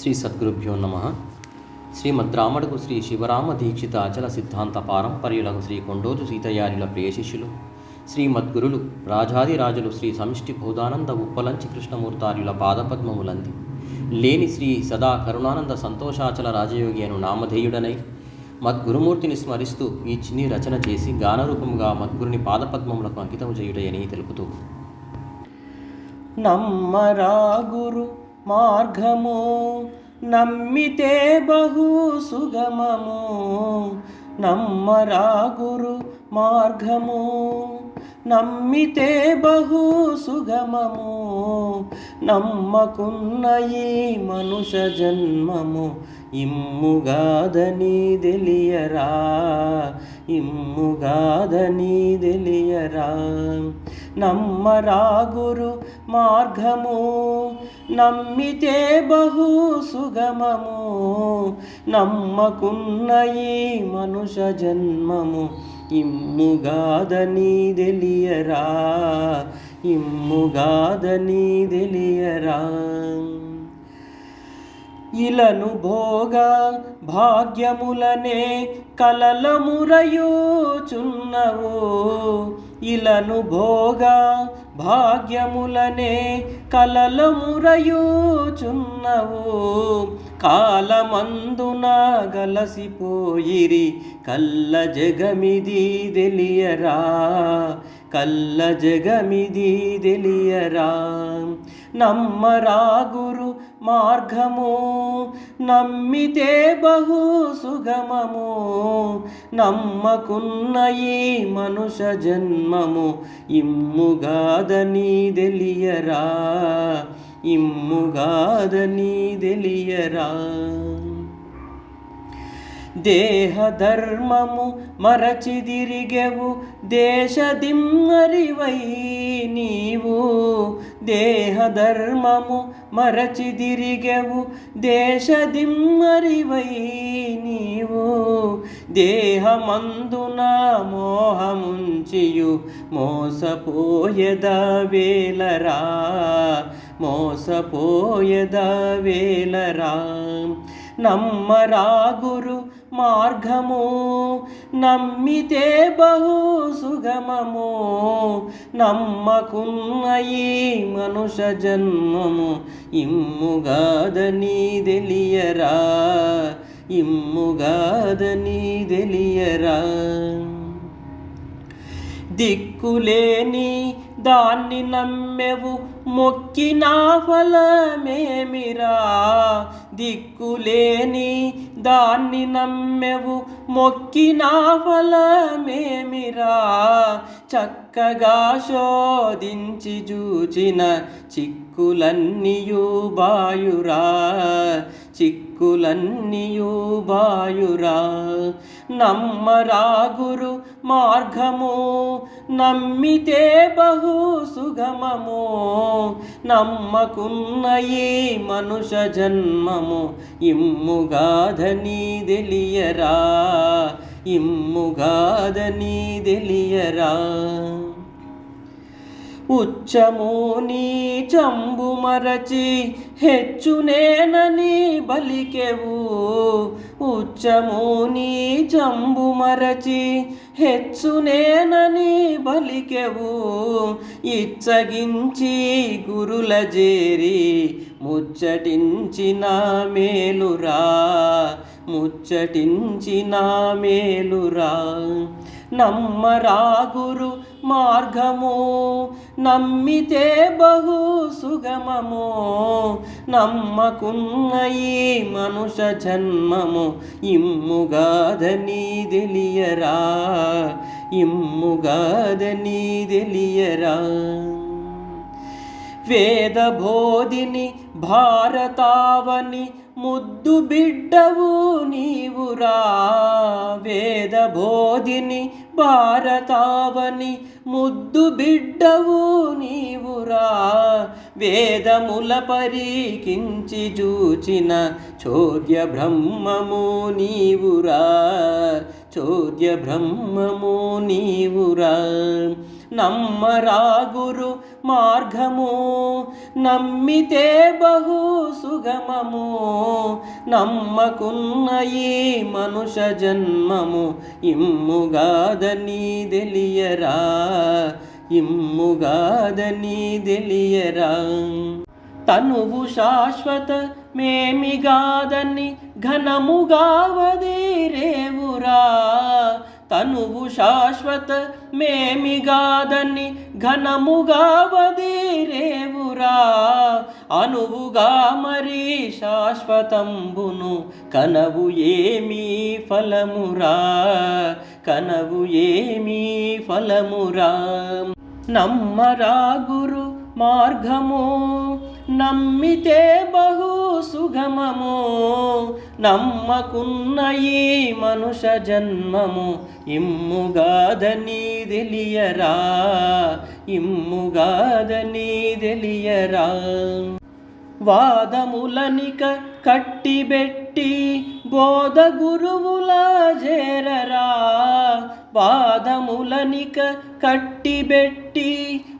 శ్రీ సద్గురుభ్యో నమ. శ్రీమద్రామడుగు శ్రీ శివరామ దీక్షిత అచల సిద్ధాంత పారంపర్యులకు శ్రీ కొండోజు సీతయారుల ప్రియ శిష్యులు శ్రీమద్గురులు రాజాదిరాజులు శ్రీ సమిష్టి భూదానంద ఉప్పలంచి కృష్ణమూర్తార్యుల పాదపద్మములంది. లేని శ్రీ సదా కరుణానంద సంతోషాచల రాజయోగి అను నామధేయుడనై మద్గురుమూర్తిని స్మరిస్తూ ఈ చిన్ని రచన చేసి గానరూపముగా మద్గురుని పాదపద్మములకు అంకితము చేయుటయని తెలుపుతూ. నమ్మరా గురు మార్గము. నమ్మితే బహు సుగమము. నమ్మరా గురు మార్గము. నమ్మితే బహు సుగమము. నమ్మకున్న ఈ మనుష జన్మము. ఇమ్ముగాదని తెలియరా ఇమ్ముగాదని తెలియరా. నమ్మరా గురు మార్గము నమ్మితే బహు సుగమము నమ్మకున్న ఈ మనుష జన్మము ఇమ్ముగాదని తెలియరా ఇమ్ముగాదని తెలియరా. ఇలను భోగ భాగ్యములనే కలలమురయుచున్నవు. ఇలను భోగ భాగ్యములనే కలలమురయుచున్నవు. కాలమందున గలసిపోయిరి కల్ల జగమిది తెలియరా. కల్ల జగమిది తెలియరా. నమ్మరా గురు మార్గము. నమ్మితే బహు సుగమము. నమ్మకున్న ఈ మనుష జన్మము ఇమ్ముగాదని తెలియరా? ఇమ్ముగాదని తెలియరా? దేహధర్మము మరచిదిరిగెవు దేశదిమ్మరివై నీవు. దేహధర్మము మరచిదిరిగెవు దేశదిమ్మరివై నీవు. దేహమందున మోహముంచియు మోసపోయదా వేలరా. మోసపోయదా వేలరా. నమ్మరా గురు మార్గము నమ్మితే బహు సుగమము నమ్మకున్న ఈ మనుష జన్మము ఇమ్ముగాదని తెలియరా ఇమ్ముగాదని తెలియరా. దిక్కులేని దాన్ని నమ్మెవు మొక్కినా ఫలమేమిరా దిక్కులేని దాన్ని నమ్మెవు మొక్కినా ఫలమేమిరా చక్కగా శోధించి చూచిన చిక్కులన్నీయు బాయురా. చిక్కులన్నీయూ బాయురా. నమ్మరా గురు మార్గము నమ్మితే బహు సుగమము. నమ్మకున్న ఈ మనుష జన్మము ఇమ్ముగాధని తెలియరా ఇమ్ముగాధని తెలియరా. ఉచ్చము నీ చంబు మరచి హెచ్చునేనని బలికెవు. ఉచ్చము నీ చంబు మరచి హెచ్చునేనని బలికెవు. ఇచ్చగించి గురుల జేరి ముచ్చటించిన మేలురా. ముచ్చటించిన మేలురా. నమ్మరా గురు మార్గము. నమ్మితే బహు సుగమము. నమ్మకున్న ఈ మనుష జన్మము ఇమ్ముగాదని తెలియరా? ఇమ్ముగాదని తెలియరా? వేదబోధిని భారతావని ముద్దు బిడ్డవు నీవురా? వేదబోధిని భారతావని ముద్దు బిడ్డవు నీవురా. వేదముల పరీకించి చూచిన చోద్య బ్రహ్మము నీవురా. చోద్య బ్రహ్మము నీవురా. నమ్మరాగురు మార్గము. నమ్మితే బహు సుగమము. నమ్మకున్న ఈ మనుష జన్మము ఇమ్ముగాదని తెలియరా? ఇమ్ముగాదని తెలియరా? తనువు శాశ్వత మేమిగాదని ఘనముగావదేరేవురా తనువు శాశ్వత మేమిగాదని ఘనముగావదేరేవురా అనువుగా మరి శాశ్వతంబును కనవు ఏమీ ఫలమురా. కనవు ఏమీ ఫలమురా. నమ్మరా గురు మార్గము నమ్మితే బహు సుగమము నమ్మకున్న ఈ మనుష జన్మము ఇమ్ముగాదని తెలియరా ఇమ్ముగాదని తెలియరా వాదములనిక కట్టిబెట్టి బోధ గురువుల చేరరా వాదములనిక కట్టిబెట్టి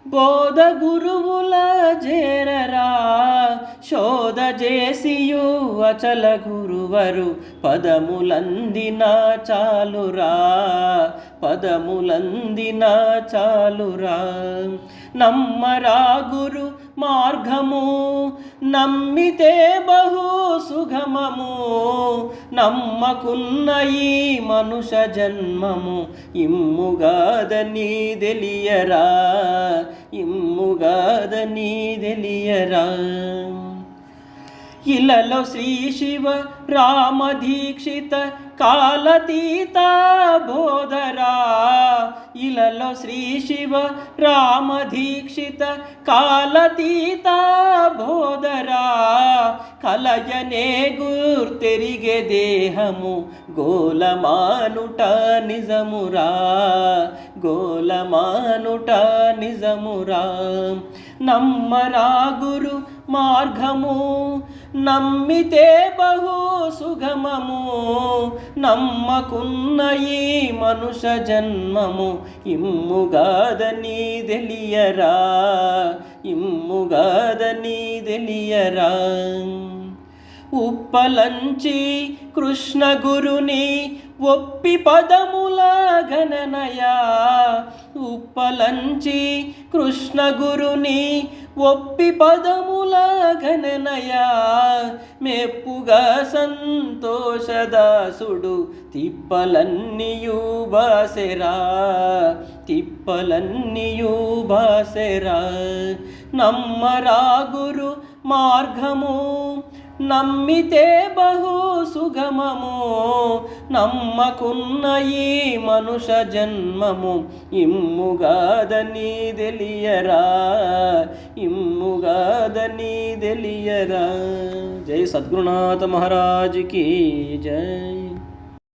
బోధ గురువుల జేరరా శోధ చేసియు అచల గురువరు పదములందిన చాలురా పదములందిన చాలురా. నమ్మరా గురు మార్గము. నమ్మితే బహు సుగమము. నమ్మకున్న ఈ మనుష జన్మము ఇమ్ముగాదని తెలియరా? ఇమ్ముగాదని తెలియరా? ఇలలో శ్రీ శివ రామ దీక్షిత కాలతీత బోధరా ఇలలో శ్రీ శివ రామ దీక్షిత కాలతీత బోధరా కలయనే గుర్తెరిగే దేహము గోలమానుట నిజమురా గోలమానుట నిజమురా నమ్మరా గురు మార్గము నమ్మితే బహు సుగమము నమ్మకున్న ఈ మనుష జన్మము ఇమ్ముగాదని తెలియరా ఇమ్ముగాదని తెలియరా. ఉప్పలంచి కృష్ణ గురుని ఒప్పి పదముల గణనయా ఉప్పలంచి కృష్ణ గురుని ఒప్పి పదముల గణనయా మెప్పుగా సంతోషదాసుడు తిప్పలన్నీయు బాసెరా తిప్పలన్నీయు బాసెరా. నమ్మరా గురు మార్గము నమ్మితే బహు సుగమము నమ్మకున్న ఈ మనుష జన్మము ఇమ్ముగాదని తెలియరా ఇమ్ముగాదని తెలియరా. జై సద్గురునాథ మహారాజుకి జై.